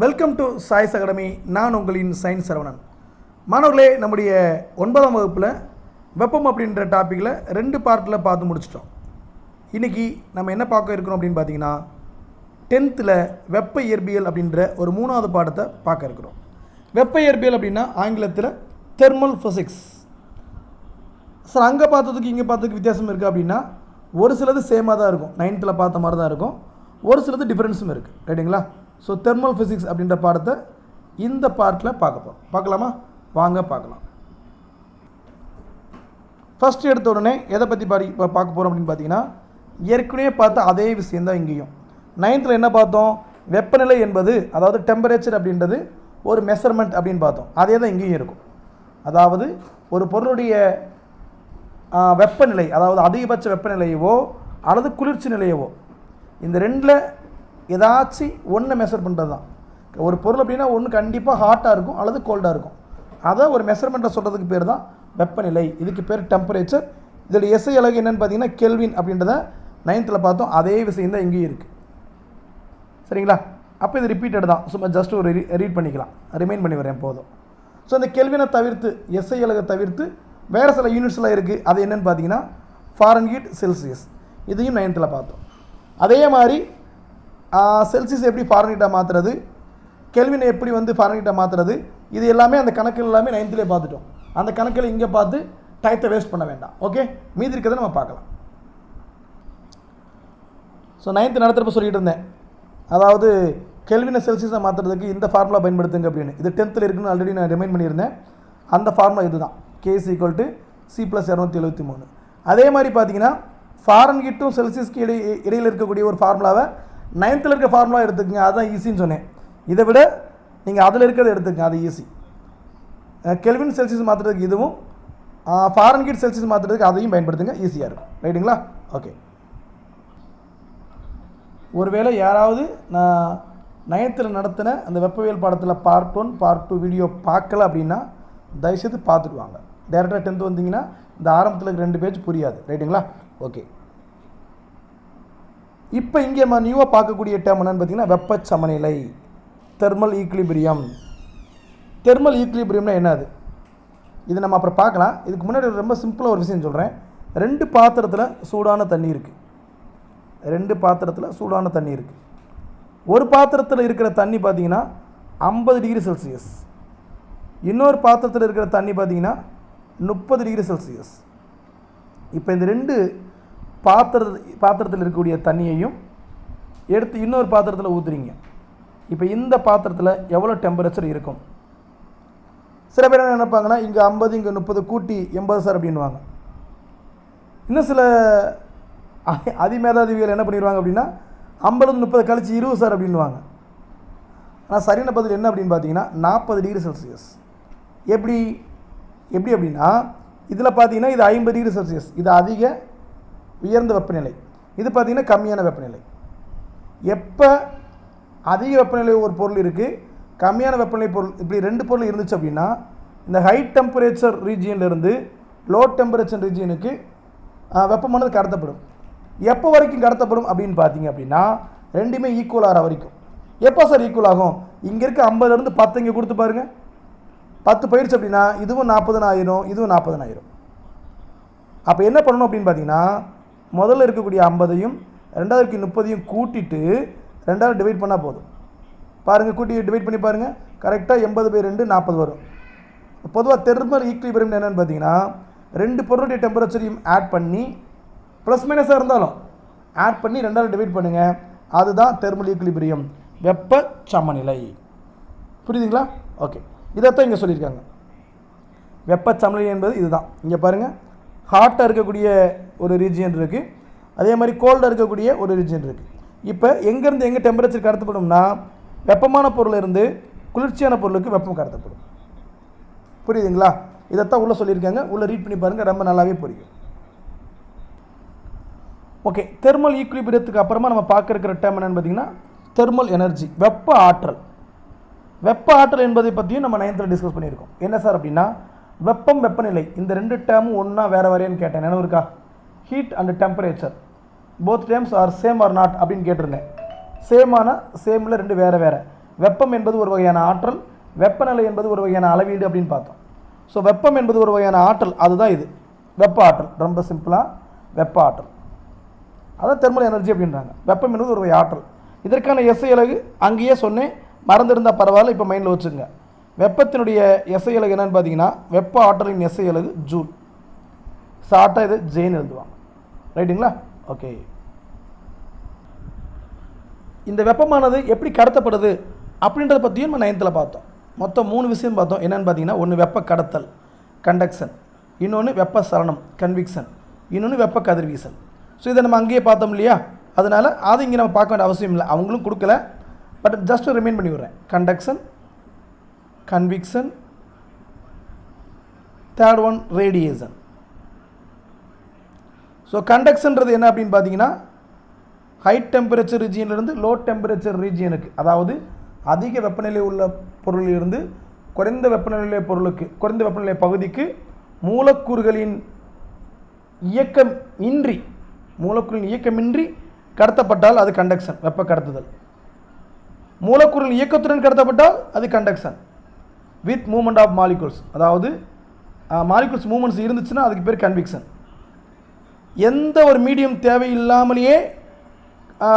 Welcome to choice academy நான் உங்களின் science Saravanan. மாணவர்களே நம்முடைய ஒன்பதாம் வகுப்பில் வெப்பம் அப்படின்ற டாப்பிக்கில் ரெண்டு பார்ட்டில் பார்த்து முடிச்சிட்டோம். இன்றைக்கி நம்ம என்ன பார்க்க இருக்கிறோம் அப்படின்னு பார்த்தீங்கன்னா டென்த்தில் வெப்ப இயற்பியல் அப்படின்ற ஒரு மூணாவது பாடத்தை பார்க்க இருக்கிறோம். வெப்ப இயற்பியல் அப்படின்னா ஆங்கிலத்தில் தெர்மல் ஃபிசிக்ஸ் சார் அங்கே பார்த்ததுக்கு இங்கே பார்த்ததுக்கு வித்தியாசம் இருக்குது அப்படின்னா ஒரு சிலது சேமாக தான் இருக்கும். நைன்த்தில் பார்த்த மாதிரி தான் இருக்கும். ஒரு சிலது டிஃப்ரென்ஸும் இருக்குது ரைட்டுங்களா ஸோ தெர்மல் ஃபிசிக்ஸ் அப்படின்ற பாடத்தை இந்த பார்ட்டில் பார்க்க போகிறோம் பார்க்கலாமா? வாங்க பார்க்கலாம். ஃபஸ்ட்டு எடுத்த உடனே எதை பற்றி பாடி இப்போ பார்க்க போகிறோம் அப்படின்னு பார்த்தீங்கன்னா ஏற்கனவே பார்த்த அதே விஷயம் தான் இங்கேயும் நைன்த்தில் என்ன பார்த்தோம்? வெப்பநிலை என்பது அதாவது டெம்பரேச்சர் அப்படின்றது ஒரு மெஷர்மெண்ட் அப்படின்னு பார்த்தோம். அதே தான் இங்கேயும் இருக்கும். அதாவது ஒரு பொருளுடைய வெப்பநிலை அதாவது அதிகபட்ச வெப்பநிலையவோ அல்லது குளிர்ச்சி நிலையவோ இந்த ரெண்டில் ஏதாச்சும் ஒன்று மெஷர் பண்ணுறது தான் ஒரு பொருள் அப்படின்னா ஒன்று கண்டிப்பாக ஹாட்டாக இருக்கும் அல்லது கோல்டாக இருக்கும். அதை ஒரு மெஷர்மெண்ட்டை சொல்கிறதுக்கு பேர் தான் வெப்பநிலை. இதுக்கு பேர் டெம்பரேச்சர் இதோட எஸ்ஐ அழகு என்னென்னு பார்த்தீங்கன்னா கெல்வின் அப்படின்றத நைன்த்தில் பார்த்தோம். அதே விஷயம் தான் இங்கேயும் இருக்குது சரிங்களா? அப்போ இது ரிப்பீட்டட் தான். சும்மா ஜஸ்ட் ஒரு ரீட் பண்ணிக்கலாம். ரிமைண்ட் பண்ணி வரேன் போதும். ஸோ இந்த கெல்வினை தவிர்த்து எஸ்ஐ அலகை தவிர்த்து வேறு சில யூனிட்ஸ்லாம் இருக்குது அது என்னென்னு பார்த்தீங்கன்னா ஃபாரன்ஹீட் செல்சியஸ் இதையும் நைன்த்தில் பார்த்தோம். அதே மாதிரி செல்சியஸ் எப்படி ஃபாரன்ஹீட்டாக மாற்றுறது கெல்வினை எப்படி வந்து ஃபாரன்ஹீட்டாக மாற்றுறது இது எல்லாமே அந்த கணக்கில் எல்லாமே நைன்த்துலேயே பார்த்துட்டோம். அந்த கணக்கில் இங்கே பார்த்து டயத்தை வேஸ்ட் பண்ண வேண்டாம். ஓகே மீதி இருக்கிறத நம்ம பார்க்கலாம். ஸோ நைன்த்து நடத்துகிறப்ப சொல்லிட்டு இருந்தேன். அதாவது கெல்வினை செல்சியஸை மாற்றுறதுக்கு இந்த ஃபார்முலா பயன்படுத்துங்க அப்படின்னு. இது டென்த்தில் இருக்குன்னு ஆல்ரெடி நான் ரிமைண்ட் பண்ணியிருந்தேன். அந்த ஃபார்முலா இதுதான். Gas equal to C plus இரநூத்தி எழுபத்தி மூணு. அதே மாதிரி பார்த்தீங்கன்னா ஃபாரன்ஹீட்டும் செல்சியஸ்க்கு இடை இடையில் இருக்கக்கூடிய ஒரு ஃபார்முலாவை நைன்த்தில் இருக்க ஃபார்முலா எடுத்துக்கங்க அதுதான் ஈஸின்னு சொன்னேன். இதை விட நீங்கள் அதில் இருக்கிறத எடுத்துக்கங்க அது ஈஸி கெல்வின் செல்சியஸ் மாற்றுறதுக்கு இதுவும் ஃபாரன்ஹீட் செல்சியஸ் மாற்றுறதுக்கு அதையும் பயன்படுத்துங்க ஈஸியாக இருக்கும். ரைட்டுங்களா ஓகே ஒருவேளை யாராவது நான் நயத்தில் நடத்தின அந்த வெப்பவியல் பாடத்தில் part one part two video பார்க்கல அப்படின்னா தயவுசெய்து பார்த்துட்டு வாங்க. டேரெக்டாக டென்த்து வந்தீங்கன்னா இந்த ஆரம்பத்தில் இருக்க ரெண்டு பேஜ் புரியாது. ரைட்டுங்களா ஓகே இப்போ இங்கே நம்ம நியூவாக பார்க்கக்கூடிய டேம் என்னென்னு பார்த்தீங்கன்னா வெப்ப சமநிலை தெர்மல் ஈக்லிபிரியம் தெர்மல் ஈக்லிபிரியம்னா என்னது? இது நம்ம அப்புறம் பார்க்கலாம். இதுக்கு முன்னாடி ரொம்ப சிம்பிளாக ஒரு விஷயம் சொல்கிறேன் ரெண்டு பாத்திரத்தில் சூடான தண்ணி இருக்குது ரெண்டு பாத்திரத்தில் சூடான தண்ணி இருக்குது ஒரு பாத்திரத்தில் இருக்கிற தண்ணி பார்த்தீங்கன்னா ஐம்பது டிகிரி செல்சியஸ். இன்னொரு பாத்திரத்தில் இருக்கிற தண்ணி பார்த்தீங்கன்னா முப்பது டிகிரி செல்சியஸ். இப்போ இந்த ரெண்டு பாத்திர பாத்திரத்தில் இருக்கக்கூடிய தண்ணியையும் எடுத்து இன்னொரு பாத்திரத்தில் ஊற்றுறீங்க இப்போ இந்த பாத்திரத்தில் எவ்வளோ டெம்பரேச்சர் இருக்கும்? சில பேர் என்ன நினைப்பாங்கன்னா இங்கே ஐம்பது இங்கே முப்பது கூட்டி எண்பது சார் அப்படின்வாங்க இன்னும் சில அதி- அதிமேதாதிவிகள் என்ன பண்ணிடுவாங்க அப்படின்னா ஐம்பது முப்பது கழிச்சு இருபது சார் அப்படின்வாங்க ஆனால் சரியான பதில் என்ன அப்படின்னு பார்த்தீங்கன்னா நாற்பது டிகிரி செல்சியஸ் எப்படி எப்படி அப்படின்னா இதில் பார்த்தீங்கன்னா இது ஐம்பது டிகிரி செல்சியஸ் இது அதிக உயர்ந்த வெப்பநிலை. இது பார்த்தீங்கன்னா கம்மியான வெப்பநிலை. எப்போ அதிக வெப்பநிலை ஒரு பொருள் இருக்குது கம்மியான வெப்பநிலை பொருள் இப்படி ரெண்டு பொருள் இருந்துச்சு அப்படின்னா இந்த ஹை டெம்பரேச்சர் ரீஜியன்லேருந்து லோ டெம்பரேச்சர் ரீஜியனுக்கு வெப்பமானது கடத்தப்படும். எப்போ வரைக்கும் கடத்தப்படும் அப்படின்னு பார்த்தீங்க அப்படின்னா ரெண்டுமே ஈக்குவல் ஆகிற வரைக்கும். எப்போ சார் ஈக்குவல் ஆகும்? இங்கே இருக்க ஐம்பதுலேருந்து பத்து இங்கே கொடுத்து பாருங்கள் பத்து போயிடுச்சு அப்படின்னா இதுவும் நாற்பதுன்னு ஆயிரும் இதுவும் நாற்பதுன்னு ஆயிரும் அப்போ என்ன பண்ணணும் அப்படின்னு பார்த்தீங்கன்னா முதல்ல இருக்கக்கூடிய ஐம்பதையும் ரெண்டாவது இருக்க முப்பதையும் கூட்டிட்டு ரெண்டாவது டிவைட் பண்ணால் போதும். பாருங்கள் கூட்டி டிவைட் பண்ணி பாருங்கள் கரெக்டாக எண்பது பை ரெண்டு நாற்பது வரும். பொதுவாக தெர்மல் ஈக்லிபிரியம் என்னென்னு பார்த்தீங்கன்னா ரெண்டு பொருளுடைய டெம்பரேச்சரையும் ஆட் பண்ணி ப்ளஸ் மைனஸாக இருந்தாலும் ஆட் பண்ணி ரெண்டாவது டிவைட் பண்ணுங்கள் அதுதான் தெர்மல் ஈக்லிபிரியம் வெப்ப சமநிலை. புரியுதுங்களா? ஓகே இதைத்தான் இங்கே சொல்லியிருக்காங்க. வெப்ப சமநிலை என்பது இதுதான். இங்கே பாருங்கள் ஹாட்டாக இருக்கக்கூடிய ஒரு ரீஜியன் இருக்குது அதே மாதிரி கோல்டாக இருக்கக்கூடிய ஒரு ரீஜியன் இருக்குது இப்போ எங்கேருந்து எங்கே டெம்பரேச்சர் கடத்தப்படும்னா வெப்பமான பொருள் இருந்து குளிர்ச்சியான பொருளுக்கு வெப்பம் கடத்தப்படும். புரியுதுங்களா? இதைத்தான் உள்ளே சொல்லியிருக்காங்க. உள்ளே ரீட் பண்ணி பாருங்கள் ரொம்ப நல்லாவே புரியும். ஓகே தெர்மல் ஈக்குலிபிரியத்துக்கு அப்புறமா நம்ம பார்க்க இருக்கிற டேம் என்னென்னு பார்த்தீங்கன்னா தெர்மல் எனர்ஜி வெப்ப ஆற்றல். வெப்ப ஆற்றல் என்பதை பற்றியும் நம்ம நைன்த்தில் டிஸ்கஸ் பண்ணியிருக்கோம். என்ன சார் அப்படின்னா வெப்பம் வெப்பநிலை இந்த ரெண்டு டேமும் ஒன்றா வேறு வரையன்னு கேட்டேன். நினைவு இருக்கா? Heat and temperature both terms are same or not அப்படின்னு கேட்டிருந்தேன். சேமான சேமில் ரெண்டு வேறு வேறு. வெப்பம் என்பது ஒரு வகையான ஆற்றல் வெப்பநிலை என்பது ஒரு வகையான அளவீடு அப்படின்னு பார்த்தோம். ஸோ வெப்பம் என்பது ஒரு வகையான ஆற்றல் அதுதான் இது. வெப்ப ஆற்றல் ரொம்ப சிம்பிளாக வெப்ப ஆற்றல். அதான் தெர்மல் எனர்ஜி அப்படின்றாங்க. வெப்பம் என்பது ஒரு வகை ஆற்றல். இதற்கான இசையலகு அலகு அங்கேயே சொன்னேன். மறந்துருந்தால் பரவாயில்ல இப்போ மைண்டில் வச்சுங்க வெப்பத்தினுடைய இசையலகு அலகு பார்த்தீங்கன்னா வெப்ப ஆற்றலின் எஸ்ஐ அலகு ஜூல். ஷார்ட்டாக இது ஜெயின் எழுதுவாங்க. ரைட்டுங்களா? ஓகே. இந்த வெப்பமானது எப்படி கடத்தப்படுது அப்படின்றத பற்றியும் நம்ம நைன்த்தில் பார்த்தோம். மொத்தம் மூணு விஷயம் பார்த்தோம். என்னென்னு பார்த்தீங்கன்னா ஒன்று வெப்ப கடத்தல் கண்டக்ஷன் இன்னொன்று வெப்ப சரணம் கன்விக்ஷன் இன்னொன்று வெப்ப கதிர்வீசல். ஸோ இதை நம்ம அங்கேயே பார்த்தோம் இல்லையா? அதனால் அது இங்கே நம்ம பார்க்க வேண்டிய அவசியம் இல்லை. அவங்களும் கொடுக்கல. பட் ஜஸ்ட் ரிமைன் பண்ணி விடுறேன். Conduction convection third one radiation so கண்டக்ஷன்றது என்ன அப்படின்னு பார்த்தீங்கன்னா ஹை டெம்பரேச்சர் ரீஜியன்லேருந்து லோ டெம்பரேச்சர் ரீஜியனுக்கு அதாவது அதிக வெப்பநிலை உள்ள பொருளிலிருந்து குறைந்த வெப்பநிலை பொருளுக்கு குறைந்த வெப்பநிலை பகுதிக்கு மூலக்கூறுகளின் இயக்கம் இன்றி மூலக்கூறின் இயக்கமின்றி கடத்தப்பட்டால் அது கண்டக்ஷன் வெப்ப கடத்துதல். மூலக்கூறின் இயக்கத்துடன் கடத்தப்பட்டால் அது conduction with movement of molecules அதாவது மாலிகூல்ஸ் மூமெண்ட்ஸ் இருந்துச்சுன்னா அதுக்கு பேர் கன்விக்ஷன் எந்த ஒரு மீடியம் தேவையில்லாமலேயே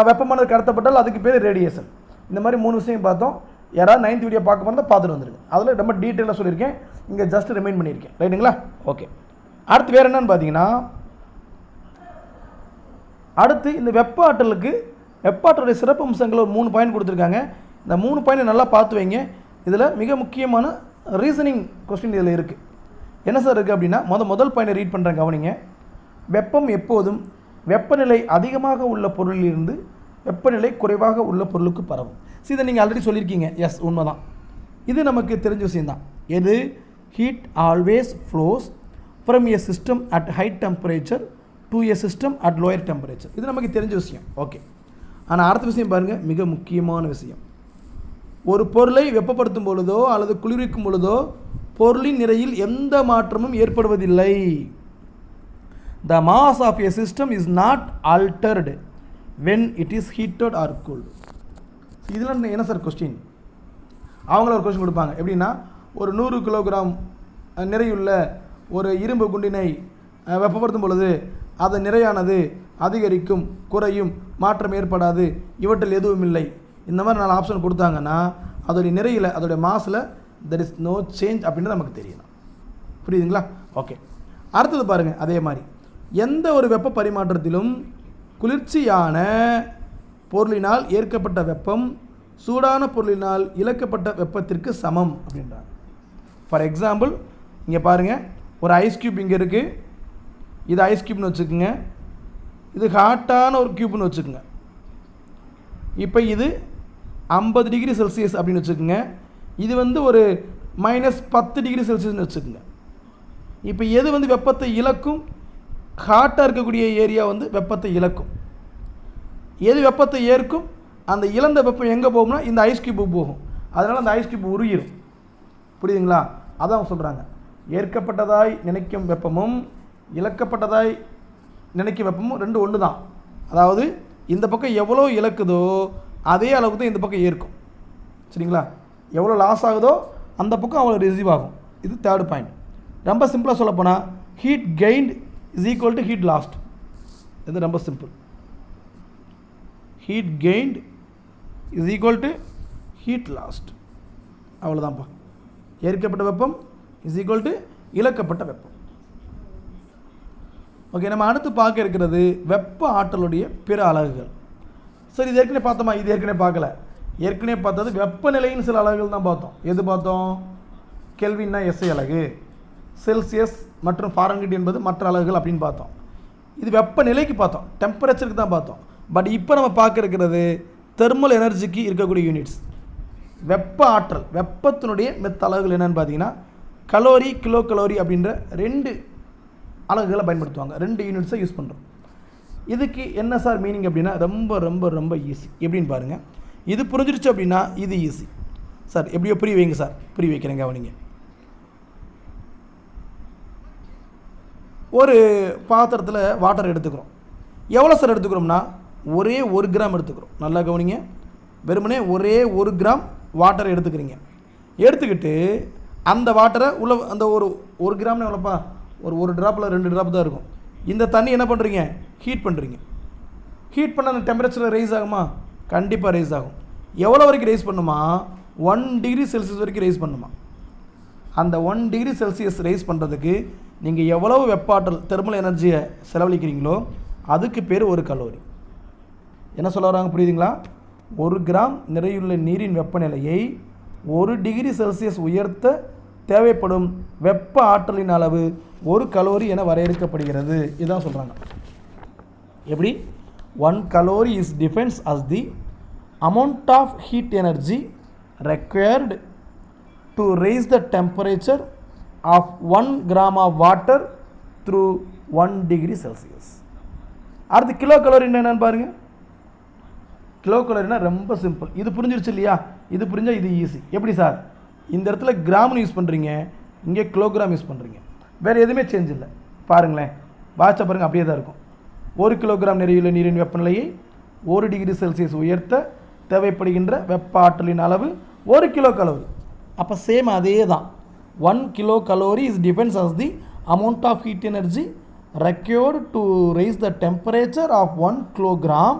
வெப்பமானது கடத்தப்பட்டால் அதுக்கு பேர் ரேடியேஷன் இந்த மாதிரி மூணு விஷயம் பார்த்தோம். யாராவது நைன்த் வீடியோ பார்க்க போனால் பார்த்துட்டு வந்துருங்க. அதில் ரொம்ப டீட்டெயிலாக சொல்லியிருக்கேன். இங்கே ஜஸ்ட் ரிமைண்ட் பண்ணியிருக்கேன். ரைட்டுங்களா ஓகே அடுத்து வேறு என்னன்னு பார்த்தீங்கன்னா அடுத்து இந்த வெப்ப ஆற்றலுக்கு வெப்ப ஆற்றலுடைய சிறப்பு அம்சங்கள் ஒரு மூணு பாயிண்ட் கொடுத்துருக்காங்க. இந்த மூணு பாயிண்ட் நல்லா பார்த்து வைங்க. இதில் மிக முக்கியமான ரீசனிங் கொஸ்டின் இதில் இருக்குது என்ன சார் இருக்குது அப்படின்னா முத முதல் பாயிண்ட் ரீட் பண்ணுறேன் கவனிங்க. வெப்பம் எப்போதும் வெப்பநிலை அதிகமாக உள்ள பொருளிலிருந்து வெப்பநிலை குறைவாக உள்ள பொருளுக்கு பரவும். சரி இதை நீங்கள் ஆல்ரெடி சொல்லியிருக்கீங்க. எஸ் உண்மைதான். இது நமக்கு தெரிஞ்ச விஷயம்தான். எது? Heat always flows from a system at high temperature to a system at lower temperature இது நமக்கு தெரிஞ்ச விஷயம். ஓகே ஆனால் அடுத்த விஷயம் பாருங்கள் மிக முக்கியமான விஷயம். ஒரு பொருளை வெப்பப்படுத்தும் பொழுதோ அல்லது குளிர்விக்கும் பொழுதோ பொருளின் நிறையில் எந்த மாற்றமும் ஏற்படுவதில்லை. The mass of a system is not altered when it is heated or cooled. இதில் என்ன சார் கொஸ்டின் அவங்கள ஒரு கொஸ்டின் கொடுப்பாங்க. எப்படின்னா ஒரு நூறு கிலோகிராம் நிறையுள்ள ஒரு இரும்பு குண்டினை வெப்பப்படுத்தும் பொழுது அதன் நிறையானது அதிகரிக்கும் குறையும் மாற்றம் ஏற்படாது இவற்றில் எதுவும் இல்லை. இந்த மாதிரி நாலு ஆப்ஷன் கொடுத்தாங்கன்னா அதோடைய நிறையில் அதோடைய மாசில் தெர் இஸ் நோ சேஞ்ச் அப்படின்னு நமக்கு தெரியணும். புரியுதுங்களா? ஓகே அடுத்தது பாருங்கள் அதே மாதிரி. எந்த ஒரு வெப்ப பரிமாற்றத்திலும் குளிர்ச்சியான பொருளினால் ஏற்கப்பட்ட வெப்பம் சூடான பொருளினால் இழக்கப்பட்ட வெப்பத்திற்கு சமம் அப்படின்றாங்க. ஃபார் எக்ஸாம்பிள் இங்கே பாருங்கள் ஒரு ஐஸ் கியூப் இங்கே இருக்குது இது ஐஸ் கியூப்னு வச்சுக்கோங்க. இது ஹாட்டான ஒரு கியூப்னு வச்சுக்கோங்க. இப்போ இது ஐம்பது டிகிரி செல்சியஸ் அப்படின்னு வச்சுக்கோங்க. இது வந்து ஒரு மைனஸ் பத்து டிகிரி செல்சியஸ்னு வச்சுக்கோங்க. இப்போ எது வந்து வெப்பத்தை இழக்கும்? ஹாட்டாக இருக்கக்கூடிய ஏரியா வந்து வெப்பத்தை இழக்கும். எது வெப்பத்தை ஏற்கும்? அந்த இழந்த வெப்பம் எங்கே போகும்னா இந்த ஐஸ் கியூப்பு போகும். அதனால் அந்த ஐஸ் கியூப் உருகிடும் புரியுதுங்களா? அதான் சொல்கிறாங்க ஏற்கப்பட்டதாய் நினைக்கும் வெப்பமும் இழக்கப்பட்டதாய் நினைக்கும் வெப்பமும் ரெண்டு ஒன்று தான் அதாவது இந்த பக்கம் எவ்வளோ இழக்குதோ அதே அளவுக்கு தான் இந்த பக்கம் ஏற்கும். சரிங்களா? எவ்வளோ லாஸ் ஆகுதோ அந்த பக்கம் அவ்வளோ ரிசீவ் ஆகும். இது தேர்ட் பாயிண்ட் ரொம்ப சிம்பிளாக சொல்லப்போனால் heat gained is equal to heat lost இது ரொம்ப simple heat gained is equal to heat lost அவ்வளோதான்ப்பா ஏற்கப்பட்ட வெப்பம் இஸ் ஈக்குவல் டு இழக்கப்பட்ட வெப்பம். ஓகே நம்ம அடுத்து பார்க்க இருக்கிறது வெப்ப ஆற்றலுடைய பிற அலகுகள். சரி இது ஏற்கனவே பார்த்தோமா? இது ஏற்கனவே பார்க்கல. ஏற்கனவே பார்த்தது வெப்பநிலையின் சில அலகுகள் தான் பார்த்தோம். எது பார்த்தோம்? கெல்வின்னா எஸ்ஐ அலகு. செல்சியஸ் மற்றும் ஃபாரன்ஹீட் என்பது மற்ற அலகுகள் அப்படின்னு பார்த்தோம். இது வெப்பநிலைக்கு பார்த்தோம். டெம்பரேச்சருக்கு தான் பார்த்தோம். பட் இப்போ நம்ம பார்க்க இருக்கிறது தெர்மல் எனர்ஜிக்கு இருக்கக்கூடிய யூனிட்ஸ் வெப்ப ஆற்றல் வெப்பத்தினுடைய மெத்த அளவுகள் என்னென்னு பார்த்தீங்கன்னா கலோரி கிலோ கலோரி அப்படின்ற ரெண்டு அலகுகளை பயன்படுத்துவாங்க. ரெண்டு யூனிட்ஸை யூஸ் பண்ணுறோம் இதுக்கு என்ன சார் மீனிங் அப்படின்னா ரொம்ப ரொம்ப ரொம்ப ஈஸி எப்படின்னு பாருங்கள் இது புரிஞ்சிருச்சு அப்படின்னா இது ஈஸி சார் எப்படியோ புரிய வைங்க சார் புரிய வைக்கிறேங்க கவனிங்க. ஒரு பாத்திரத்தில் வாட்டர் எடுத்துக்கிறோம். எவ்வளோ சார் எடுத்துக்கிறோம்னா? ஒரே ஒரு கிராம் எடுத்துக்கிறோம். நல்லா கவனிங்க. வெறுமனே ஒரே ஒரு கிராம் வாட்டரை எடுத்துக்கிறீங்க. எடுத்துக்கிட்டு அந்த வாட்டரை உள்ள அந்த ஒரு ஒரு கிராம்னு எவ்வளோப்பா ஒரு ஒரு ட்ராப்பில் ரெண்டு ட்ராப் தான் இருக்கும். இந்த தண்ணி என்ன பண்ணுறீங்க ஹீட் பண்ணுறீங்க ஹீட் பண்ண அந்த டெம்பரேச்சர் ரைஸ் ஆகுமா? கண்டிப்பாக ரைஸ் ஆகும். எவ்வளோ வரைக்கும் ரைஸ் பண்ணுமா? ஒன் டிகிரி செல்சியஸ் வரைக்கும் ரைஸ் பண்ணுமா? அந்த ஒன் டிகிரி செல்சியஸ் ரைஸ் பண்ணுறதுக்கு நீங்கள் எவ்வளவு வெப்பாற்றல் தெர்மல் எனர்ஜியை செலவழிக்கிறீங்களோ அதுக்கு பேர் ஒரு கலோரி. என்ன சொல்ல வராங்க புரியுதுங்களா? ஒரு கிராம் நிறையுள்ள நீரின் வெப்பநிலையை ஒரு டிகிரி செல்சியஸ் உயர்த்த தேவைப்படும் வெப்ப ஆற்றலின் அளவு ஒரு கலோரி என வரையறுக்கப்படுகிறது. இதுதான் சொல்கிறாங்க எப்படி? One calorie is defined as the amount of heat energy required to raise the temperature of one gram of water through one degree Celsius அடுத்து கிலோ கலோரி என்னென்னு பாருங்கள் கிலோ கலோரினா ரொம்ப சிம்பிள் இது புரிஞ்சிருச்சு இல்லையா? இது புரிஞ்சால் இது ஈஸி எப்படி சார் இந்த இடத்துல கிராம்னு யூஸ் பண்ணுறீங்க இங்கே கிலோகிராம் யூஸ் பண்ணுறீங்க வேறு எதுவுமே சேஞ்ச் இல்லை. பாருங்களேன். வாட்சை பாருங்கள் அப்படியே தான் இருக்கும். ஒரு கிலோகிராம் நிறையுள்ள நீரின் வெப்பநிலையை ஒரு டிகிரி செல்சியஸ் உயர்த்த தேவைப்படுகின்ற வெப்ப ஆற்றலின் அளவு ஒரு கிலோ கலோரி அப்போ சேம் அதே தான். One kilo calorie is defined as the amount of heat energy required to raise the temperature of one kilogram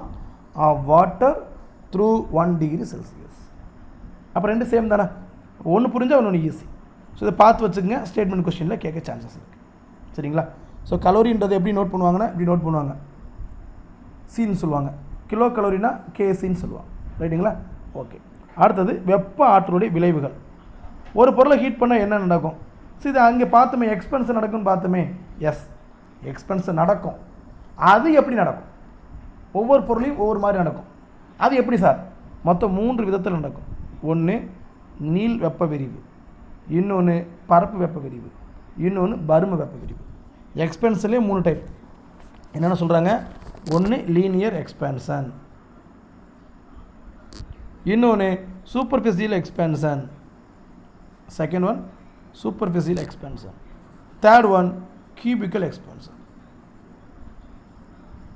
of water through one degree Celsius அப்போ ரெண்டு சேம் தானே? ஒன்று புரிஞ்சால் ஒன்று ஈஸி ஸோ இதை பார்த்து வச்சுக்கங்க. ஸ்டேட்மெண்ட் கொஸ்டினில் கேட்க சான்சஸ் இருக்குது சரிங்களா? ஸோ கலோரின்றதை எப்படி நோட் பண்ணுவாங்கன்னா இப்படி நோட் பண்ணுவாங்க. சீன்னு சொல்லுவாங்க. கிலோ கலோரினா கேசின்னு சொல்லுவாங்க. ரைட்டுங்களா ஓகே அடுத்தது வெப்ப ஆற்றலுடைய விளைவுகள். ஒரு பொருளை ஹீட் பண்ணால் என்ன நடக்கும்? ஸோ இது அங்கே பார்த்தோமே எக்ஸ்பென்ஸ் நடக்கும்னு பார்த்தோமே. எஸ் எக்ஸ்பென்ஸ் நடக்கும். அது எப்படி நடக்கும்? ஒவ்வொரு பொருளையும் ஒவ்வொரு மாதிரி நடக்கும். அது எப்படி சார்? மொத்தம் மூன்று விதத்தில் நடக்கும். ஒன்று நீள் வெப்ப விரிவு. இன்னொன்று பரப்பு வெப்ப விரிவு. இன்னொன்று பரும வெப்ப விரிவு. எக்ஸ்பென்ஸ்லேயே மூணு டைப் என்னென்ன சொல்கிறாங்க ஒன்று லீனியர் எக்ஸ்பேன்ஷன் இன்னொன்று superficial expansion second one superficial expansion third one cubical expansion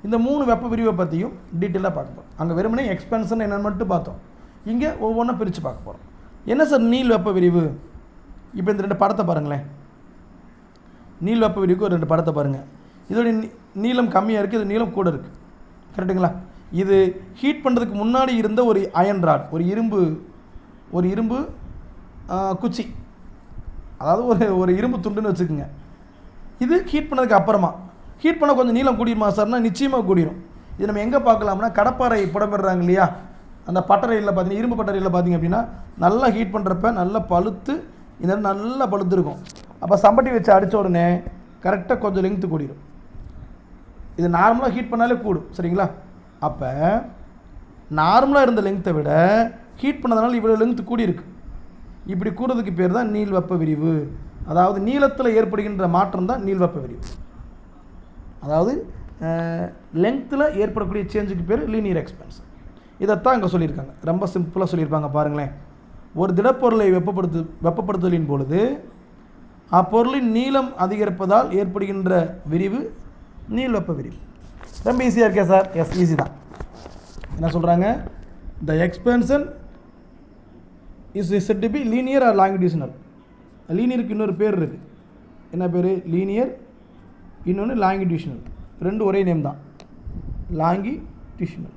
இந்த மூணு வெப்ப விரிவை பற்றியும் டீட்டெயிலாக பார்க்க போகிறோம் அங்கே வெறுமனே எக்ஸ்பென்ஷன் என்னென்னு மட்டும் பார்த்தோம். இங்கே ஒவ்வொன்றா பிரித்து பார்க்க போகிறோம் என்ன சார் நீள் வெப்ப விரிவு இப்போ இந்த ரெண்டு படத்தை பாருங்களேன். நீள் வெப்ப விரிவுக்கு ஒரு ரெண்டு படத்தை பாருங்கள் இதோடைய நீ- நீளம் கம்மியாக இருக்குது இது நீளம் கூட இருக்குது கரெக்டுங்களா இது ஹீட் பண்ணுறதுக்கு முன்னாடி இருந்த ஒரு அயன் ராட் ஒரு இரும்பு ஒரு இரும்பு குச்சி. அதாவது ஒரு ஒரு இரும்பு துண்டுன்னு வச்சுக்கோங்க. இது ஹீட் பண்ணதுக்கு அப்புறமா. ஹீட் பண்ண கொஞ்சம் நீளம் கூடிருமா சார்னா நிச்சயமாக கூடிரும். இது நம்ம எங்கே பார்க்கலாம்னா கடப்பாறை புடமிடுறாங்க இல்லையா? அந்த பட்டறையில் பார்த்தீங்கன்னா இரும்பு பட்டறையில் பார்த்தீங்க அப்படின்னா நல்லா ஹீட் பண்ணுறப்ப நல்லா பழுத்து இந்த நல்லா பழுத்து இருக்கும் அப்போ சம்பட்டி வச்சு அடித்த உடனே கரெக்டாக கொஞ்சம் லெங்க்த்து கூடிரும். இது நார்மலாக ஹீட் பண்ணாலே கூடும் சரிங்களா? அப்போ நார்மலாக இருந்த லெங்க்த்தை விட ஹீட் பண்ணதுனால இவ்வளோ லெங்க்த் கூடியிருக்கு. இப்படி கூறுறதுக்கு பேர் தான் நீள் வெப்ப விரிவு. அதாவது நீளத்தில் ஏற்படுகின்ற மாற்றம் தான் நீள் வெப்ப விரிவு. அதாவது லென்த்தில் ஏற்படக்கூடிய சேஞ்சுக்கு பேர் லீனியர் எக்ஸ்பென்ஷன் இதைத்தான் இங்கே சொல்லியிருக்காங்க. ரொம்ப சிம்பிளாக சொல்லியிருப்பாங்க பாருங்களேன். ஒரு திடப்பொருளை வெப்பப்படுத்து வெப்பப்படுத்துதலின் பொழுது அப்பொருளின் நீளம் அதிகரிப்பதால் ஏற்படுகின்ற விரிவு நீள் வெப்ப விரிவு. ரொம்ப ஈஸியாக இருக்கே சார் எஸ் ஈஸி தான். என்ன சொல்கிறாங்க the expansion is is to be linear or longitudinal லீனியருக்கு இன்னொரு பேர் இருக்குது என்ன பேர்? லீனியர் இன்னொன்று லாங்கிடியூஷனல் ரெண்டு ஒரே நேம் தான். லாங்கி டியூஷனல்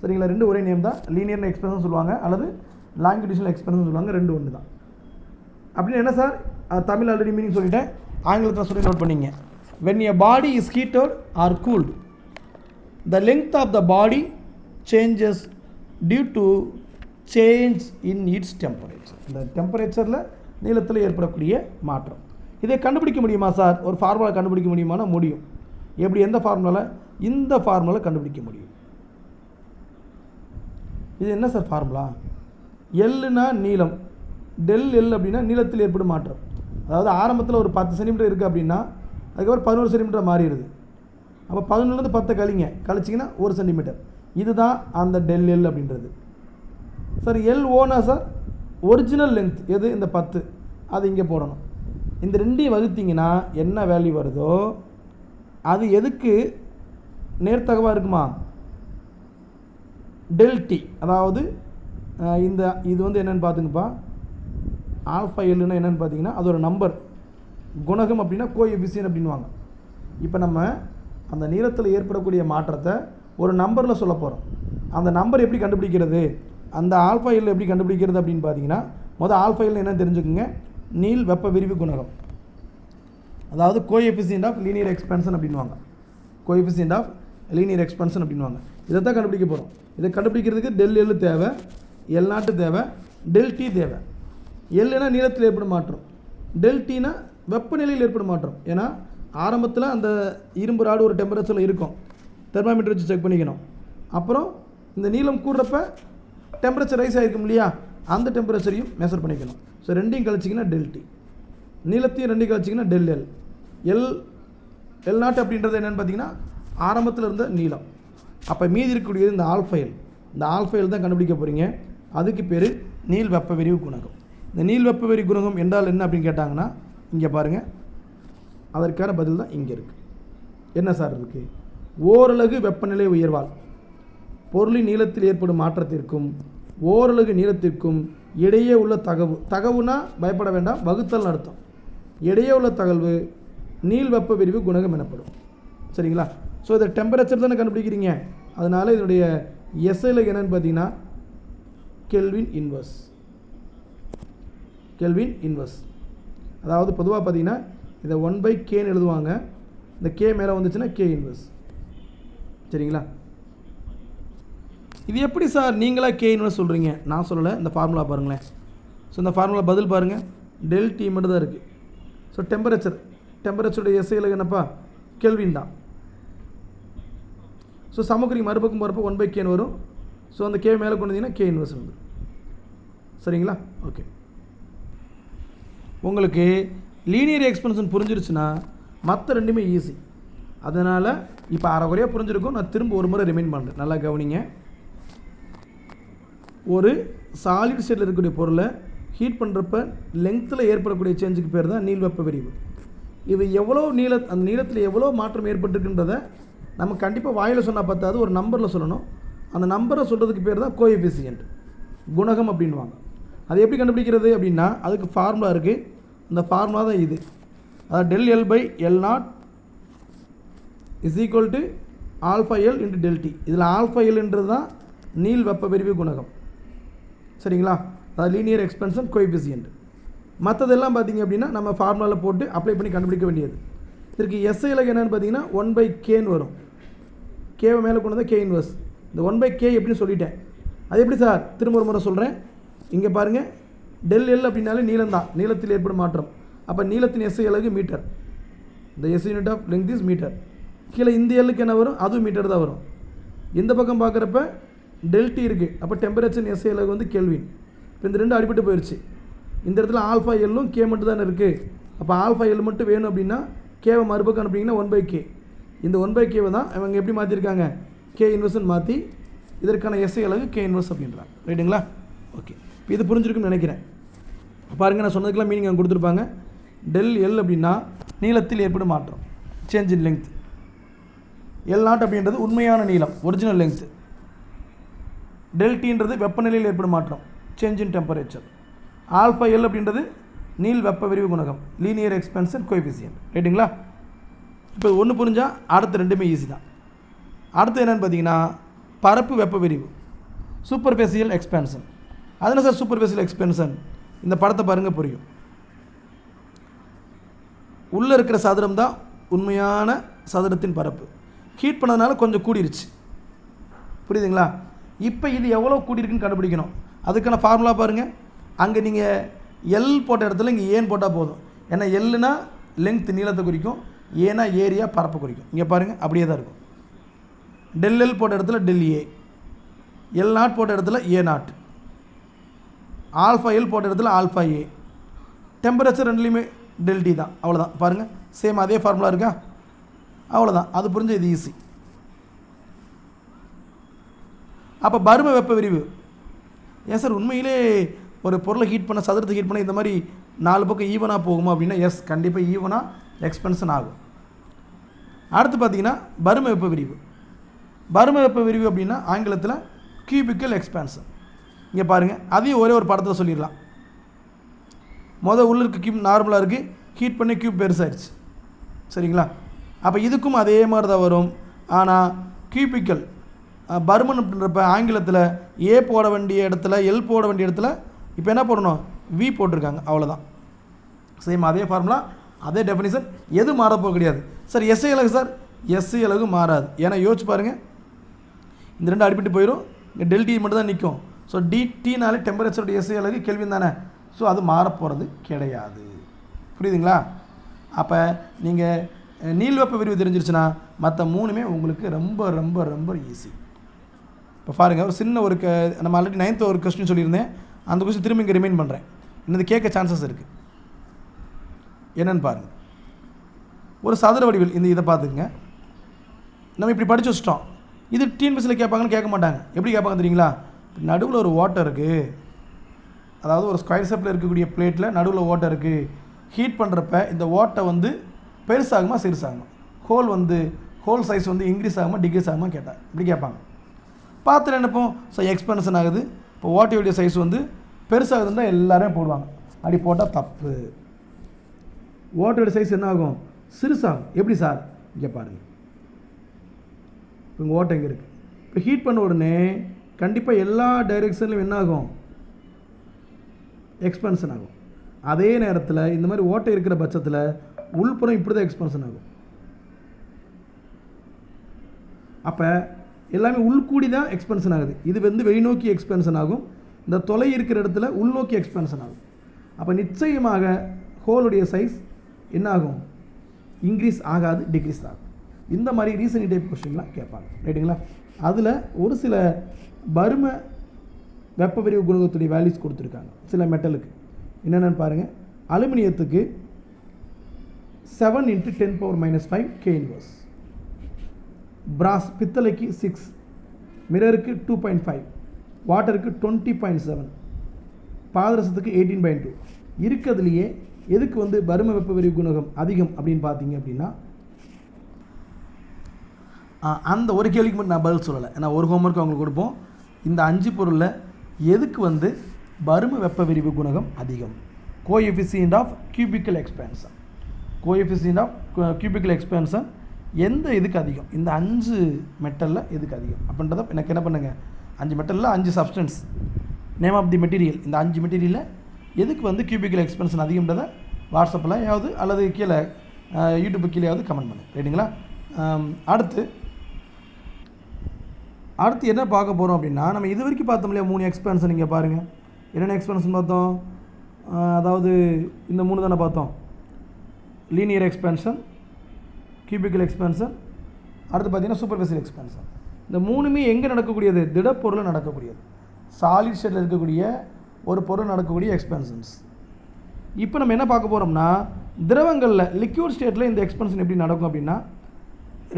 சரிங்களா? ரெண்டு ஒரே நேம் தான். லீனியர்னு எக்ஸ்பிரஷன் சொல்லுவாங்க. அல்லது லாங்கிடியூஷனல் எக்ஸ்பிரஷன் சொல்லுவாங்க. ரெண்டு ஒன்று தான். அப்படின்னு என்ன சார்? தமிழ் ஆல்ரெடி மீனிங் சொல்லிட்டேன். ஆங்கிலத்தில் சொல்லி நோட் பண்ணிங்க. When a body is heated or cooled the length of the body changes due to change in its temperature இந்த டெம்பரேச்சரில் நீளத்தில் ஏற்படக்கூடிய மாற்றம். இதை கண்டுபிடிக்க முடியுமா சார்? ஒரு ஃபார்முலா கண்டுபிடிக்க முடியுமானா முடியும். எப்படி எந்த ஃபார்முலாவில் இந்த ஃபார்முலா கண்டுபிடிக்க முடியும். இது என்ன சார் ஃபார்முலா எல்லுனா நீளம். டெல் எல் அப்படின்னா நீளத்தில் ஏற்படும் மாற்றம். அதாவது ஆரம்பத்தில் ஒரு பத்து சென்டிமீட்டர் இருக்குது அப்படின்னா அதுக்கப்புறம் பதினோரு சென்டிமீட்டர் மாறிடுது. அப்போ பதினொன்றுலேருந்து பத்தை கழிங்க. கழிச்சிங்கன்னா ஒரு சென்டிமீட்டர் இதுதான் அந்த டெல் எல் அப்படின்றது. சார் எல் ஓனா சார் ஒரிஜினல் லென்த் எது? இந்த பத்து. அது இங்கே போடணும். இந்த ரெண்டையும் வகுத்தீங்கன்னா என்ன வேல்யூ வருதோ அது எதுக்கு நேர்த்தகவாக இருக்குமா? டெல்டி அதாவது இந்த இது வந்து என்னென்னு பார்த்துங்கப்பா. ஆல்ஃபா எல்லுன்னா என்னென்னு பார்த்தீங்கன்னா அது ஒரு நம்பர் குணகம் அப்படின்னா கோஎஃபிசியன் அப்படின்வாங்க இப்போ நம்ம அந்த நீளத்தில் ஏற்படக்கூடிய மாற்றத்தை ஒரு நம்பரில் சொல்ல போகிறோம் அந்த நம்பர் எப்படி கண்டுபிடிக்கிறது? அந்த ஆல்ஃபா எல் எப்படி கண்டுபிடிக்கிறது அப்படின்னு பார்த்தீங்கன்னா முதல் ஆல்ஃபா எல் என்னன்னு தெரிஞ்சுக்கோங்க. நீள் வெப்ப விரிவு குணகம். அதாவது கோஎஃபிசியன்ட் ஆஃப் லீனியர் எக்ஸ்பென்ஷன் அப்படின்வாங்க கோஎஃபிசியன்ட் ஆஃப் லீனியர் எக்ஸ்பென்ஷன் அப்படின்வாங்க இதை தான் கண்டுபிடிக்க போகிறோம் இதை கண்டுபிடிக்கிறதுக்கு டெல் எல் தேவை எல் நாட்டு தேவை டெல் டி தேவை. எல்னா நீளத்தில் ஏற்படும் மாற்றம். டெல் டீனா வெப்பநிலையில் ஏற்படும் மாற்றம். ஏன்னா ஆரம்பத்தில் அந்த இரும்பு ராடு ஒரு டெம்பரேச்சரில் இருக்கும். தெர்மாமீட்டர் வச்சு செக் பண்ணிக்கணும். அப்புறம் இந்த நீளம் கூடுறப்ப டெம்பரேச்சர் ரைஸ் ஆகிருக்கும் இல்லையா? அந்த டெம்பரேச்சரையும் மெஷர் பண்ணிக்கணும். ஸோ ரெண்டையும் கழிச்சிங்கன்னா டெல்டி நீளத்தையும் ரெண்டையும் கழிச்சிங்கன்னா del L L L naught அப்படின்றது என்னென்னு பார்த்தீங்கன்னா ஆரம்பத்தில் இருந்த நீளம். அப்போ மீதி இருக்கக்கூடியது இந்த ஆல்ஃபைல் இந்த ஆல்ஃபயல் தான் கண்டுபிடிக்க போகிறீங்க அதுக்கு பேர் நீள் வெப்ப விரிவு குணகம். இந்த நீள் வெப்ப விரிவு குணகம் என்றால் என்ன அப்படின்னு கேட்டாங்கன்னா இங்கே பாருங்கள் அதற்கான பதில் தான் இங்கே இருக்குது என்ன சார் இருக்குது ஓரலகு வெப்பநிலை உயர்வால் பொருளின் நீளத்தில் ஏற்படும் மாற்றத்திற்கும் ஓரலகு நீளத்திற்கும் இடையே உள்ள தகவு தகவுனா பயப்பட வேண்டாம் வகுத்தல் அர்த்தம். இடையே உள்ள தகவல் நீள் வெப்ப விரிவு குணகம் எனப்படும். சரிங்களா? ஸோ இதை டெம்பரேச்சர் தானே கண்டுபிடிக்கிறீங்க? அதனால் இதனுடைய எஸ்ஐயில் என்னன்னு பார்த்தீங்கன்னா கெல்வின் இன்வர்ஸ் கெல்வின் இன்வர்ஸ் அதாவது பொதுவாக பார்த்தீங்கன்னா இதை ஒன் பை கேன்னு எழுதுவாங்க. இந்த கே மேலே வந்துச்சுன்னா கே இன்வர்ஸ் சரிங்களா? இது எப்படி சார் நீங்களாக கே இன்வர்ஸ் சொல்கிறீங்க நான் சொல்லலை இந்த ஃபார்முலா பாருங்களேன். ஸோ இந்த ஃபார்முலா பதில் பாருங்கள் டெல் டி மட்டும் தான் இருக்குது ஸோ டெம்பரேச்சர் டெம்பரேச்சருடைய எஸ்ஐயில் என்னப்பா? கெல்வின் தான். ஸோ சமக்குரி மறுபக்கம் போகிறப்ப ஒன் பை கேன் வரும். ஸோ அந்த கே மேலே கொண்டு வந்தீங்கன்னா கே இன்வர்ஸ் வந்துடும் சரிங்களா? ஓகே உங்களுக்கு லீனியர் எக்ஸ்பென்ஷன் புரிஞ்சிருச்சுன்னா மற்ற ரெண்டுமே ஈஸி அதனால் இப்போ அரை குறையாக புரிஞ்சிருக்கும். நான் திரும்ப ஒரு முறை ரிமைண்ட் பண்ணுறேன் நல்லா கவனிங்க. ஒரு சாலிட் ஸ்டேட்டில் இருக்கக்கூடிய பொருளை ஹீட் பண்ணுறப்ப லெங்த்தில் ஏற்படக்கூடிய சேஞ்சுக்கு பேர் தான் நீள் வெப்ப விரிவு. இது எவ்வளோ நீள அந்த நீளத்தில் எவ்வளோ மாற்றம் ஏற்பட்டிருக்குன்றதை நம்ம கண்டிப்பாக வாயில் சொன்னால் பார்த்தாது ஒரு நம்பரில் சொல்லணும். அந்த நம்பரை சொல்கிறதுக்கு பேர் தான் கோஎஃபிசியன்ட் குணகம் அப்படின்வாங்க அது எப்படி கண்டுபிடிக்கிறது அப்படின்னா அதுக்கு ஃபார்முலா இருக்குது இந்த ஃபார்முலா தான் இது. அதாவது del L by L naught is equal to alpha L into del T இதில் ஆல்ஃபா எல்ன்றது தான் நீள் வெப்ப பிரிவு குணகம். சரிங்களா? அதாவது லீனியர் எக்ஸ்பென்ஷன் கோஎஃபிசியன்ட் மற்றதெல்லாம் பார்த்தீங்க அப்படின்னா நம்ம ஃபார்முலாவில் போட்டு அப்ளை பண்ணி கண்டுபிடிக்க வேண்டியது. இதற்கு எஸ்ஐ இலக்கு என்னென்னு பார்த்தீங்கன்னா ஒன் பை கேன்னு வரும். கேவை மேலே கொண்டு வந்தால் கே இன்வர்ஸ் இந்த ஒன் பை கே எப்படின்னு சொல்லிட்டேன். அது எப்படி சார்? திரும்ப ஒரு முறை சொல்கிறேன் இங்கே பாருங்கள் டெல் எல் அப்படின்னாலே நீளம் தான். நீளத்தில் ஏற்படும் மாற்றம். அப்போ நீளத்தின் எஸ்ஐ அலகு மீட்டர் இந்த S unit of length is metre கீழே இந்த எல்லுக்கு என்ன வரும்? அதுவும் மீட்டர் தான் வரும். இந்த பக்கம் பார்க்குறப்ப டெல்டி இருக்குது அப்போ டெம்பரேச்சர் எஸ்ஐ அலகு வந்து கெல்வின் இப்போ இந்த ரெண்டு அடிபட்டு போயிடுச்சு இந்த இடத்துல ஆல்ஃபா எல்லும் கே மட்டும் தானே இருக்குது அப்போ ஆல்ஃபா எல் மட்டும் வேணும் அப்படின்னா கேவை மறுபக்கம் அனுப்பிங்கன்னா ஒன் பை கே இந்த ஒன் பை கேவை தான் இவங்க எப்படி மாற்றிருக்காங்க கே இன்வெர்ஸ்னு மாற்றி இதற்கான எஸ்ஐ அலகு கே இன்வெர்ஸ் அப்படின்றாங்க. ரைட்டுங்களா ஓகே இது புரிஞ்சிருக்குன்னு நினைக்கிறேன். பாருங்கள் நான் சொன்னதுக்கெல்லாம் மீனிங் அங்கே கொடுத்துருப்பாங்க. டெல் எல் அப்படின்னா நீளத்தில் ஏற்படும் மாற்றம். Change in length L naught அப்படின்றது உண்மையான நீளம் ஒரிஜினல் லெங்க்த் டெல்டின்றது வெப்பநிலையில் ஏற்படும் மாற்றம் change in temperature alpha L அப்படின்றது நீள் வெப்ப விரிவு குணகம் லீனியர் எக்ஸ்பென்சன் கோஎஃபிசியன்ட் ரைட்டுங்களா இப்போ ஒன்று புரிஞ்சால் அடுத்த ரெண்டுமே ஈஸி தான். அடுத்து என்னென்னு பார்த்தீங்கன்னா பரப்பு வெப்ப விரிவு சூப்பர் பேசியல் அது என்ன சார் சூப்பர்ஃபேசியல் எக்ஸ்பென்ஷன் இந்த படத்தை பாருங்கள் புரியும். உள்ளே இருக்கிற சதுரம் தான் உண்மையான சதுரத்தின் பரப்பு. ஹீட் பண்ணதுனால கொஞ்சம் கூடிருச்சு. புரியுதுங்களா? இப்போ இது எவ்வளோ கூடியிருக்குன்னு கண்டுபிடிக்கணும். அதுக்கான ஃபார்முலா பாருங்கள் அங்கே நீங்கள் எல் போட்ட இடத்துல இங்கே ஏன் போட்டால் போதும். ஏன்னா எல்லுனா லெங்த் நீளத்தை குறிக்கும். ஏனா ஏரியா பரப்பை குறிக்கும். இங்கே பாருங்கள் அப்படியே தான் இருக்கும். டெல் எல் போட்ட இடத்துல டெல் ஏ எல் நாட் போட்ட இடத்துல ஏ நாட் ஆல்ஃபா எல் போட்ட இடத்துல ஆல்ஃபா ஏ டெம்பரேச்சர் ரெண்டுலேயுமே டெல்டி தான். அவ்வளோதான் பாருங்கள் சேம் அதே ஃபார்முலா இருக்கா? அவ்வளோதான் அது புரிஞ்ச இது ஈஸி அப்போ பரும வெப்ப விரிவு. ஏன் சார்? உண்மையிலே ஒரு பொருளை ஹீட் பண்ண சதுரத்தை ஹீட் பண்ண இந்த மாதிரி நாலு பக்கம் ஈவனாக போகுமா அப்படின்னா எஸ் கண்டிப்பாக ஈவனாக எக்ஸ்பென்ஷன் ஆகும். அடுத்து பார்த்தீங்கன்னா பரும வெப்ப விரிவு. பரும வெப்ப விரிவு அப்படின்னா ஆங்கிலத்தில் கியூபிக்கல் எக்ஸ்பேன்ஷன் இங்கே பாருங்கள் அதையும் ஒரே ஒரு படத்தில் சொல்லிடலாம். மொதல் உள்ள இருக்க கியூப் நார்மலாக இருக்குது ஹீட் பண்ணி கியூப் பெருசாகிடுச்சு சரிங்களா? அப்போ இதுக்கும் அதே மாதிரி தான் வரும் ஆனால் கியூபிக்கல் பர்மன் அப்படின்றப்ப ஆங்கிலத்தில் ஏ போட வேண்டிய இடத்துல எல் போட வேண்டிய இடத்துல இப்போ என்ன போடணும்? வி போட்டிருக்காங்க. அவ்வளோதான் சேம் அதே ஃபார்முலா அதே டெஃபினிஷன் எது மாறப்போ கிடையாது. சார் எஸ்ஐ அலகு சார். எஸ்ஐ அலகு மாறாது. ஏன்னா யோசிச்சு பாருங்கள் இந்த ரெண்டு அடிப்பிட்டு போயிடும் இங்கே டெல்டி e மட்டும் தான் நிற்கும் ஸோ டிடினாலே டெம்பரேச்சருடைய எஸ்ஐ அலகு கேள்வி தானே? ஸோ அது மாறப்போகிறது கிடையாது. புரியுதுங்களா? அப்போ நீங்கள் நீள்வெப்ப விரிவு தெரிஞ்சிருச்சுன்னா மற்ற மூணுமே உங்களுக்கு ரொம்ப ரொம்ப ரொம்ப ஈஸி இப்போ பாருங்கள் ஒரு சின்ன ஒரு க நம்ம ஆல்ரெடி நைன்த்து ஒரு கொஸ்டின் சொல்லியிருந்தேன். அந்த கொஸ்டின் திரும்ப இங்கே ரிமைன் பண்ணுறேன் இன்னது கேட்க சான்சஸ் இருக்குது என்னென்னு பாருங்கள் ஒரு சதுர வடிவில் இந்த இதை பார்த்துக்குங்க. நம்ம இப்படி படிச்சு வச்சிட்டோம். இது டிஎன்பிஎஸ்சியில் கேட்பாங்கன்னு கேட்க மாட்டாங்க. எப்படி கேட்பாங்க தெரியுங்களா? நடுவில் ஒரு ஓட்டை இருக்குது அதாவது ஒரு ஸ்கொயர் ஷேப்பில் இருக்கக்கூடிய பிளேட்டில் நடுவில் ஓட்டை இருக்குது ஹீட் பண்ணுறப்ப இந்த ஓட்டை வந்து பெருசாகுமா சிறுசாகுமா? ஹோல் வந்து ஹோல் சைஸ் வந்து இன்க்ரீஸ் ஆகுமா டிக்ரீஸ் ஆகுமா கேட்டால் இப்படி கேட்பாங்க. பார்த்துட்டு என்னப்போம் ஸோ எக்ஸ்பென்ஷன் ஆகுது. இப்போ ஓட்டையுடைய சைஸ் வந்து பெருசாகுதுன்னு தான் எல்லாரும் போடுவாங்க. அப்படி போட்டால் தப்பு. ஓட்டையோட சைஸ் என்ன ஆகும் சிறுசாகும். எப்படி சார் இங்கே பாருங்கள் இப்போ உங்கள் ஓட்டை இங்கே இருக்குது இப்போ ஹீட் பண்ண உடனே கண்டிப்பாக எல்லா டைரெக்ஷன்லையும் என்ன ஆகும்? எக்ஸ்பென்ஷன் ஆகும். அதே நேரத்தில் இந்த மாதிரி ஓட்டை இருக்கிற பட்சத்தில் உள்புறம் இப்படி தான் எக்ஸ்பென்ஷன் ஆகும். அப்போ எல்லாமே உள்கூடி தான் எக்ஸ்பென்ஷன் ஆகுது. இது வந்து வெளிநோக்கி எக்ஸ்பென்ஷன் ஆகும். இந்த தொலை இருக்கிற இடத்துல உள்நோக்கி எக்ஸ்பென்ஷன் ஆகும். அப்போ நிச்சயமாக ஹோலுடைய சைஸ் என்ன ஆகும்? இன்க்ரீஸ் ஆகாது டிக்ரீஸ் ஆகும் இந்த மாதிரி ரீசன் டைப் கொஸ்டின்லாம் கேட்பாங்க. ரைட்டுங்களா அதில் ஒரு சில பரும வெப்ப விரிவு குணகத்துடைய வேல்யூஸ் கொடுத்துருக்காங்க. சில மெட்டலுக்கு என்னென்னு பாருங்கள் அலுமினியத்துக்கு seven into ten power minus five K inverse brass பித்தளைக்கு six மிரருக்கு டூ பாயிண்ட் ஃபைவ் வாட்டருக்கு டுவெண்ட்டி பாயிண்ட் செவன் பாதரசத்துக்கு எயிட்டீன் பாயிண்ட் டூ இருக்கிறதுலையே எதுக்கு வந்து பரும வெப்ப விரிவு குணகம் அதிகம் அப்படின்னு பார்த்தீங்க அப்படின்னா அந்த ஒரு கேள்விக்கு மட்டும் நான் பதில் சொல்லலை. ஏன்னா ஒரு ஹோம்ஒர்க் அவங்களுக்கு கொடுப்போம். இந்த அஞ்சு பொருளில் எதுக்கு வந்து பரும வெப்ப விரிவு குணகம் அதிகம்? Coefficient of cubical expansion coefficient of cubical expansion எந்த இதுக்கு அதிகம்? இந்த அஞ்சு மெட்டலில் எதுக்கு அதிகம்? அப்படின்றத எனக்கு என்ன பண்ணுங்கள் அஞ்சு மெட்டலில் அஞ்சு substance name of the material இந்த அஞ்சு மெட்டீரியலில் எதுக்கு வந்து கியூபிக்கல் எக்ஸ்பென்ஷன் அதிகம்ன்றதை வாட்ஸ்அப்பில் யாவது அல்லது கீழே யூடியூப் கீழேயாவது கமெண்ட் பண்ணு ரைட்டுங்களா அடுத்து அடுத்து என்ன பார்க்க போகிறோம் அப்படின்னா நம்ம இது வரைக்கும் பார்த்தோம் இல்லையா மூணு எக்ஸ்பென்ஷன் இங்கே பாருங்கள் என்னென்ன எக்ஸ்பென்ஷன் பார்த்தோம்? அதாவது இந்த மூணு தானே பார்த்தோம். லீனியர் எக்ஸ்பென்ஷன் கியூபிக்கல் எக்ஸ்பென்ஷன் அடுத்து பார்த்தீங்கன்னா சூப்பர்ஃபிஷியல் எக்ஸ்பென்ஷன் இந்த மூணுமே எங்கே நடக்கக்கூடியது? திடப்பொருளில் நடக்கக்கூடியது. சாலிட் ஸ்டேட்டில் இருக்கக்கூடிய ஒரு பொருள் நடக்கக்கூடிய எக்ஸ்பென்ஷன்ஸ் இப்போ நம்ம என்ன பார்க்க போகிறோம்னா திரவங்களில் லிக்யூட் ஸ்டேட்டில் இந்த எக்ஸ்பென்ஷன் எப்படி நடக்கும் அப்படின்னா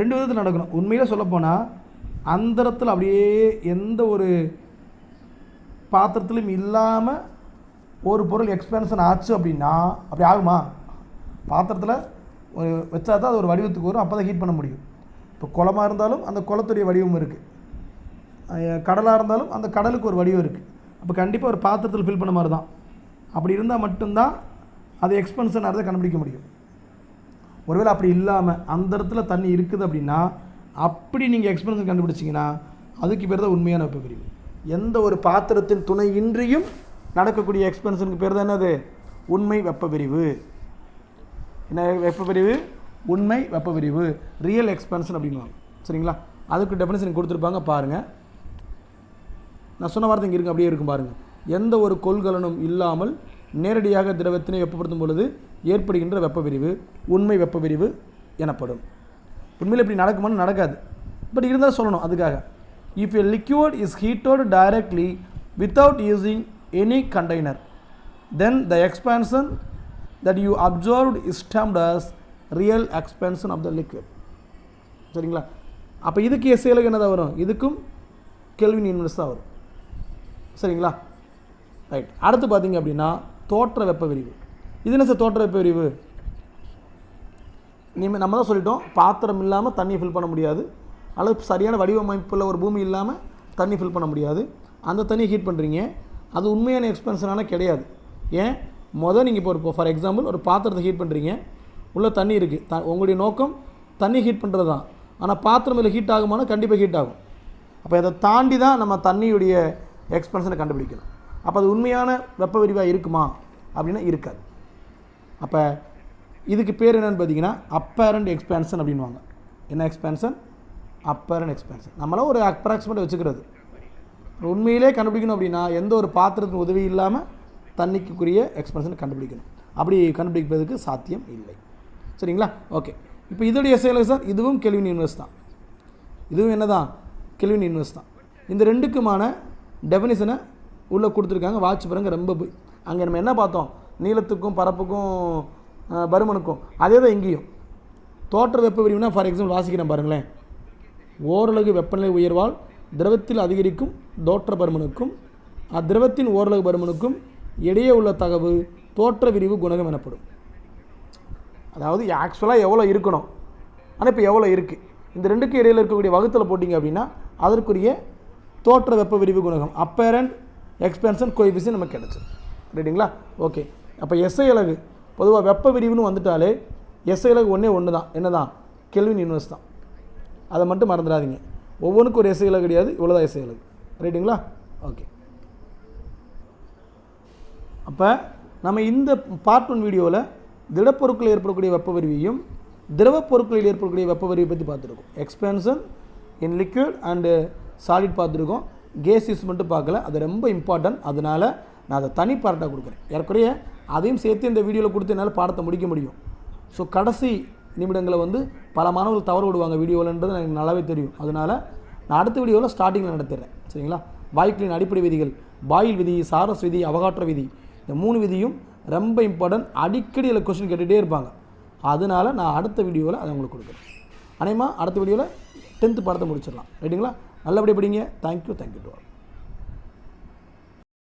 ரெண்டு விதத்தில் நடக்கணும். உண்மையில் சொல்லப்போனால் அந்தரத்தில் அப்படியே எந்த ஒரு பாத்திரத்திலும் இல்லாமல் ஒரு பொருள் எக்ஸ்பென்ஷன் ஆச்சு அப்படின்னா அப்படி ஆகுமா? பாத்திரத்தில் ஒரு வச்சா தான் அது ஒரு வடிவத்துக்கு வரும் அப்போ தான் ஹீட் பண்ண முடியும். இப்போ குளமாக இருந்தாலும் அந்த குளத்துடைய வடிவம் இருக்குது கடலாக இருந்தாலும் அந்த கடலுக்கு ஒரு வடிவம் இருக்குது அப்போ கண்டிப்பாக ஒரு பாத்திரத்தில் ஃபில் பண்ண மாதிரி தான் அப்படி இருந்தால் மட்டும்தான் அது எக்ஸ்பென்ஷன் அதை கண்டுபிடிக்க முடியும். ஒருவேளை அப்படி இல்லாமல் அந்த இடத்துல தண்ணி இருக்குது அப்படின்னா அப்படி நீங்கள் எக்ஸ்பென்ஷன் கண்டுபிடிச்சிங்கன்னா அதுக்கு பேர் தான் உண்மையான வெப்ப பிரிவு எந்த ஒரு பாத்திரத்தின் துணை இன்றியும் நடக்கக்கூடிய எக்ஸ்பென்ஷனுக்கு பேர் தான் என்னது? உண்மை வெப்ப பிரிவு என்ன வெப்பப்பிரிவு? உண்மை வெப்பப்பிரிவு. ரியல் எக்ஸ்பென்ஷன் அப்படின்வாங்க சரிங்களா? அதுக்கு டெஃபினேஷன் கொடுத்துருப்பாங்க பாருங்கள் நான் சொன்ன வார்த்தை இங்கே இருக்கு அப்படியே இருக்கும் பாருங்கள் எந்த ஒரு கொள்கலனும் இல்லாமல் நேரடியாக திரவத்தினை வெப்பப்படுத்தும் பொழுது ஏற்படுகின்ற வெப்ப விரிவு உண்மை வெப்ப விரிவு எனப்படும். உண்மையில் இப்படி நடக்குமான்னு நடக்காது. பட் இருந்தால் சொல்லணும் அதுக்காக. If a liquid is heated directly without using any container then the expansion that you observed is termed as real expansion of the liquid சரிங்களா? அப்போ இதுக்கு எஸ்ஏலுக்கு என்னதான் வரும்? இதுக்கும் கெல்வின் இன்வெர்ஸ் தான் வரும். சரிங்களா? ரைட் அடுத்து பார்த்தீங்க அப்படின்னா தோற்ற வெப்ப விரிவு. இது என்ன சார் தோற்ற வெப்ப விரிவு? இனிமேல் நம்ம தான் சொல்லிட்டோம் பாத்திரம் இல்லாமல் தண்ணியை ஃபில் பண்ண முடியாது. அல்லது சரியான வடிவமைப்பில் ஒரு பூமி இல்லாமல் தண்ணி ஃபில் பண்ண முடியாது. அந்த தண்ணியை ஹீட் பண்ணுறீங்க அது உண்மையான எக்ஸ்பென்ஷனான கிடையாது. ஏன்? மொதல் நீங்கள் இப்போ ஒரு ஃபார் எக்ஸாம்பிள் ஒரு பாத்திரத்தை ஹீட் பண்ணுறீங்க உள்ளே தண்ணி இருக்குது த உங்களுடைய நோக்கம் தண்ணி ஹீட் பண்ணுறது தான் ஆனால் பாத்திரம் இதில் ஹீட் ஆகுமானா கண்டிப்பாக ஹீட் ஆகும். அப்போ இதை தாண்டி தான் நம்ம தண்ணியுடைய எக்ஸ்பென்ஷனை கண்டுபிடிக்கணும். அப்போ அது உண்மையான வெப்ப விரிவாக இருக்குமா? அப்படின்னா இருக்காது. அப்போ இதுக்கு பேர் என்னென்னு பார்த்தீங்கன்னா அப்பேரண்ட் எக்ஸ்பேன்ஷன் அப்படின்வாங்க என்ன எக்ஸ்பேன்ஷன் அப்பேரண்ட் எக்ஸ்பேன்ஷன் நம்மளாம் ஒரு அப்ராக்சிமேட் வச்சுக்கிறது. உண்மையிலே கண்டுபிடிக்கணும் அப்படின்னா எந்த ஒரு பாத்திரத்தின் உதவி இல்லாமல் தண்ணிக்குரிய எக்ஸ்பென்ஷன் கண்டுபிடிக்கணும். அப்படி கண்டுபிடிப்பதற்கு சாத்தியம் இல்லை. சரிங்களா? ஓகே இப்போ இதோடைய செயலை சார் இதுவும் கெல்வின் யூனிவர்ஸ் தான். இதுவும் என்ன தான் கெல்வின் யூனிவர்ஸ் தான். இந்த ரெண்டுக்குமான டெஃபினிஷனை உள்ளே கொடுத்துருக்காங்க. வாட்ச் பாருங்க ரொம்ப போய் அங்கே நம்ம என்ன பார்த்தோம்? நீளத்துக்கும் பரப்புக்கும் பருமனுக்கும். அதே தான் இங்கேயும். தோற்ற வெப்ப விரிவுனா ஃபார் எக்ஸாம்பிள் வாசிக்கிறேன் பாருங்களேன். ஓரலகு வெப்பநிலை உயர்வால் திரவத்தில் அதிகரிக்கும் தோற்ற பருமனுக்கும் அத்திரவத்தின் ஓரளவு பருமனுக்கும் இடையே உள்ள தகவு தோற்ற விரிவு குணகம் எனப்படும். அதாவது ஆக்சுவலாக எவ்வளோ இருக்கணும்? ஆனால் இப்போ எவ்வளோ இருக்குது இந்த ரெண்டுக்கு இடையில் இருக்கக்கூடிய வகுத்தில் போட்டிங்க அப்படின்னா அதற்குரிய தோற்ற வெப்ப விரிவு குணகம் அப்பேரண்ட் எக்ஸ்பென்ஷன் கோஎஃபிஷியன் நமக்கு கிடச்சிது ரைட்டுங்களா ஓகே அப்போ எஸ்ஐ அலகு பொதுவாக வெப்ப விரிவுன்னு வந்துட்டாலே எஸ்ஐ ஒன்றே ஒன்று தான். என்ன தான் கெல்வின் யூனிவர்ஸ் தான். அதை மட்டும் மறந்துடாதீங்க. ஒவ்வொன்றுக்கும் ஒரு எஸ்ஐ கிடையாது இவ்வளோதான் எஸ்ஐ ரைட்டுங்களா ஓகே அப்போ நம்ம இந்த பார்ட் ஒன் வீடியோவில் திடப்பொருட்களில் ஏற்படக்கூடிய வெப்ப விரிவையும் திரவப் பொருட்களில் ஏற்படக்கூடிய வெப்ப விரிவை பற்றி பார்த்துருக்கோம். Expansion in liquid and solid பார்த்துருக்கோம். கேஸ் யூஸ் மட்டும் பார்க்கல. அது ரொம்ப இம்பார்ட்டன்ட் அதனால் நான் அதை தனி பார்ட்டாக கொடுக்குறேன். ஏற்குறைய அதையும் சேர்த்து இந்த வீடியோவில் கொடுத்து என்னால் பாடத்தை முடிக்க முடியும். ஸோ கடைசி நிமிடங்களை வந்து பல மாணவர்கள் தவறு விடுவாங்க வீடியோவில்ன்றது எனக்கு நல்லாவே தெரியும். அதனால் நான் அடுத்த வீடியோவில் ஸ்டார்டிங்கில் நடத்திடுறேன் சரிங்களா? வாயுக்களின் அடிப்படை விதிகள் பாயில் விதி சாரஸ் விதி அவகாற்ற விதி இந்த மூணு விதியும் ரொம்ப இம்பார்ட்டன்ட் அடிக்கடி இதில் கொஸ்டின் கேட்டுகிட்டே இருப்பாங்க. அதனால் நான் அடுத்த வீடியோவில் அதை உங்களுக்கு கொடுக்குறேன். அனைமா அடுத்த வீடியோவில் டென்த்து பாடத்தை முடிச்சிடலாம். ரைட்டுங்களா நல்லபடியாக படிங்க. Thank you thank you to all